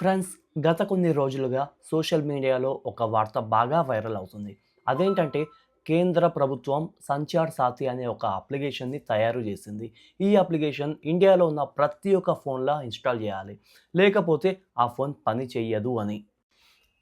Friends గత కొన్ని రోజులుగా సోషల్ మీడియాలో ఒక వార్త బాగా వైరల్ అవుతుంది. అదేంటంటే కేంద్ర ప్రభుత్వం సంచార్ సాథి అనే ఒక అప్లికేషన్ని తయారు చేసింది. ఈ అప్లికేషన్ ఇండియాలో ఉన్న ప్రతి ఒక్క ఫోన్లో ఇన్స్టాల్ చేయాలి. లేకపోతే ఆ ఫోన్ పని చేయదు అని.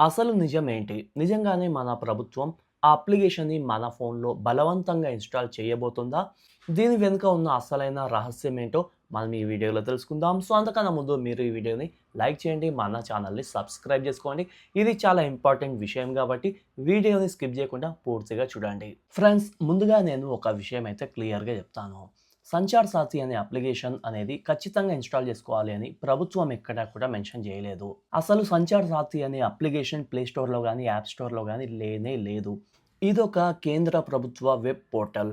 అసలు నిజమేంటి? నిజంగానే మన ప్రభుత్వం ఆ అప్లికేషన్ని మన ఫోన్లో బలవంతంగా ఇన్స్టాల్ చేయబోతుందా? దీని వెనుక ఉన్న అసలైన రహస్యం ఏంటో మనం ఈ వీడియోలో తెలుసుకుందాం. సో అంతకన్నా ముందు మీరు ఈ వీడియోని లైక్ చేయండి. మన ఛానల్ని సబ్స్క్రైబ్ చేసుకోండి. ఇది చాలా ఇంపార్టెంట్ విషయం కాబట్టి వీడియోని స్కిప్ చేయకుండా పూర్తిగా చూడండి. ఫ్రెండ్స్ ముందుగా నేను ఒక విషయం అయితే క్లియర్గా చెప్తాను. సంచార్ సాథి అనే అప్లికేషన్ అనేది ఖచ్చితంగా ఇన్స్టాల్ చేసుకోవాలి అని ప్రభుత్వం ఎక్కడా కూడా మెన్షన్ చేయలేదు. అసలు సంచార్ సాథి అనే అప్లికేషన్ ప్లే స్టోర్లో కానీ యాప్ స్టోర్లో కానీ లేనే లేదు. ఇదొక కేంద్ర ప్రభుత్వ వెబ్ పోర్టల్.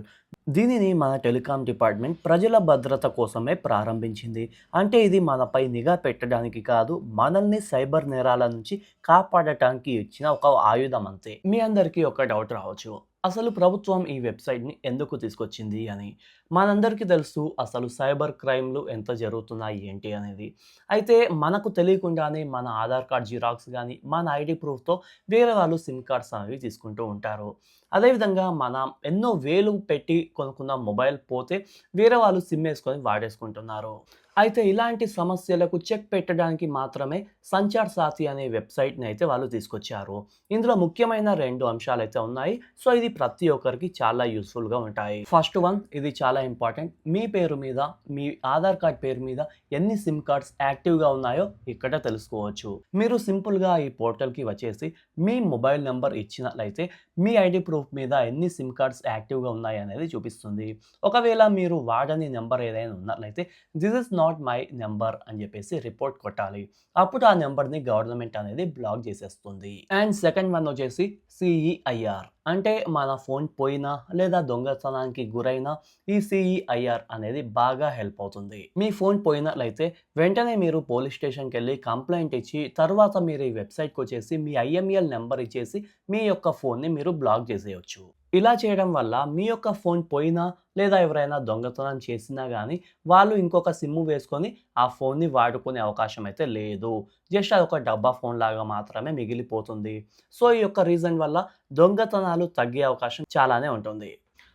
దీనిని మన టెలికాం డిపార్ట్మెంట్ ప్రజల భద్రత కోసమే ప్రారంభించింది. అంటే ఇది మనపై నిఘా పెట్టడానికి కాదు మనల్ని సైబర్ నేరాల నుంచి కాపాడటానికి ఇచ్చిన ఒక ఆయుధం అంతే. మీ అందరికీ ఒక డౌట్ రావచ్చు. అసలు ప్రభుత్వం ఈ వెబ్సైట్ని ఎందుకు తీసుకొచ్చింది అని మనందరికీ తెలుసు అసలు సైబర్ క్రైమ్లు ఎంత జరుగుతున్నాయి ఏంటి అనేది. అయితే మనకు తెలియకుండానే మన ఆధార్ కార్డ్ జిరాక్స్ కానీ మన ఐడి ప్రూఫ్తో వేరే వాళ్ళు సిమ్ కార్డ్స్ అనేవి తీసుకుంటూ ఉంటారు. అదేవిధంగా మనం ఎన్నో వేలు పెట్టి కొనుక్కున్న మొబైల్ పోతే వేరే వాళ్ళు సిమ్ వేసుకొని వాడేసుకుంటున్నారు. అయితే ఇలాంటి సమస్యలకు చెక్ పెట్టడానికి మాత్రమే సంచార్ సాథి అనే వెబ్సైట్ని అయితే వాళ్ళు తీసుకొచ్చారు. ఇందులో ముఖ్యమైన రెండు అంశాలు అయితే ఉన్నాయి. సో ఇది ప్రతి ఒక్కరికి చాలా యూస్ఫుల్గా ఉంటాయి. ఫస్ట్ వన్ ఇది చాలా ఇంపార్టెంట్. మీ పేరు మీద మీ ఆధార్ కార్డ్ పేరు మీద ఎన్ని సిమ్ కార్డ్స్ యాక్టివ్గా ఉన్నాయో ఇక్కడ తెలుసుకోవచ్చు. మీరు సింపుల్గా ఈ పోర్టల్కి వచ్చేసి మీ మొబైల్ నెంబర్ ఇచ్చినట్లయితే మీ ఐడి ప్రూఫ్ మీద ఎన్ని సిమ్ కార్డ్స్ యాక్టివ్గా ఉన్నాయి అనేది చూపిస్తుంది. ఒకవేళ మీరు వాడని నెంబర్ ఏదైనా ఉన్నట్లయితే this is not my number అని చెప్పేసి రిపోర్ట్ కొట్టాలి. అప్పుడు ఆ నెంబర్ని గవర్నమెంట్ అనేది బ్లాక్ చేసేస్తుంది. అండ్ సెకండ్ వన్ వచ్చేసి సిఈఐఆర్ అంటే మన ఫోన్ పోయినా లేదా దొంగతనానికి గురైనా ఈ సిఈఐఆర్ అనేది బాగా హెల్ప్ అవుతుంది. మీ ఫోన్ పోయినట్లయితే వెంటనే మీరు పోలీస్ స్టేషన్కి వెళ్ళి కంప్లైంట్ ఇచ్చి తర్వాత మీరు ఈ వెబ్సైట్కి వచ్చేసి మీ ఐఎంఎల్ నెంబర్ ఇచ్చేసి మీ యొక్క ఫోన్ని మీరు బ్లాక్ చేసేయచ్చు. ఇలా చేయడం వల్ల మీ యొక్క ఫోన్ పోయినా లేదా ఎవరైనా దొంగతనం చేసినా కానీ వాళ్ళు ఇంకొక సిమ్ వేసుకొని ఆ ఫోన్ని వాడుకునే అవకాశం అయితే లేదు. జస్ట్ అది ఒక డబ్బా ఫోన్ లాగా మాత్రమే మిగిలిపోతుంది. సో ఈ యొక్క రీజన్ వల్ల దొంగతనాలు తగ్గే అవకాశం చాలానే ఉంటుంది.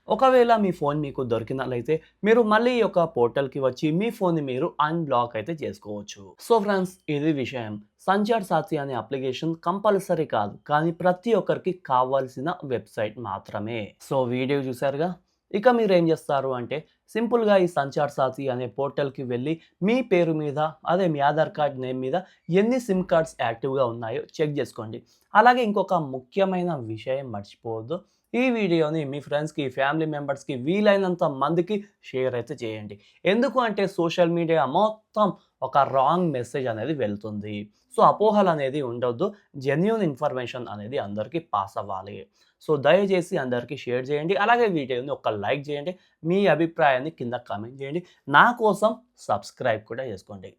ఒకవేళ మీ ఫోన్ మీకు దొరికినట్లయితే మీరు మళ్ళీ ఈ యొక్క పోర్టల్కి వచ్చి మీ ఫోన్ని మీరు అన్బ్లాక్ అయితే చేసుకోవచ్చు. సో ఫ్రెండ్స్ ఇది విషయం. సంచార్ సాథి అనే అప్లికేషన్ కంపల్సరీ కాదు కానీ ప్రతి ఒక్కరికి కావాల్సిన వెబ్సైట్ మాత్రమే. సో వీడియో చూసారుగా ఇక మీరు ఏం చేస్తారు అంటే సింపుల్గా ఈ సంచార్ సాథి అనే పోర్టల్కి వెళ్ళి మీ పేరు మీద అదే మీ ఆధార్ కార్డ్ నేమ్ మీద ఎన్ని సిమ్ కార్డ్స్ యాక్టివ్గా ఉన్నాయో చెక్ చేసుకోండి. అలాగే ఇంకొక ముఖ్యమైన విషయం మర్చిపోవద్దు. ఈ వీడియోని మీ ఫ్రెండ్స్కి ఫ్యామిలీ మెంబర్స్కి వీలైనంత మందికి షేర్ అయితే చేయండి. ఎందుకు అంటే సోషల్ మీడియా మొత్తం ఒక రాంగ్ మెసేజ్ అనేది వెళ్తుంది. సో అపోహలు అనేది ఉండొద్దు. జెన్యున్ ఇన్ఫర్మేషన్ అనేది అందరికీ పాస్ అవ్వాలి. సో దయచేసి అందరికీ షేర్ చేయండి. అలాగే వీడియోని ఒక లైక్ చేయండి. మీ అభిప్రాయాన్ని కింద కామెంట్ చేయండి. నా కోసం సబ్స్క్రైబ్ కూడా చేసుకోండి.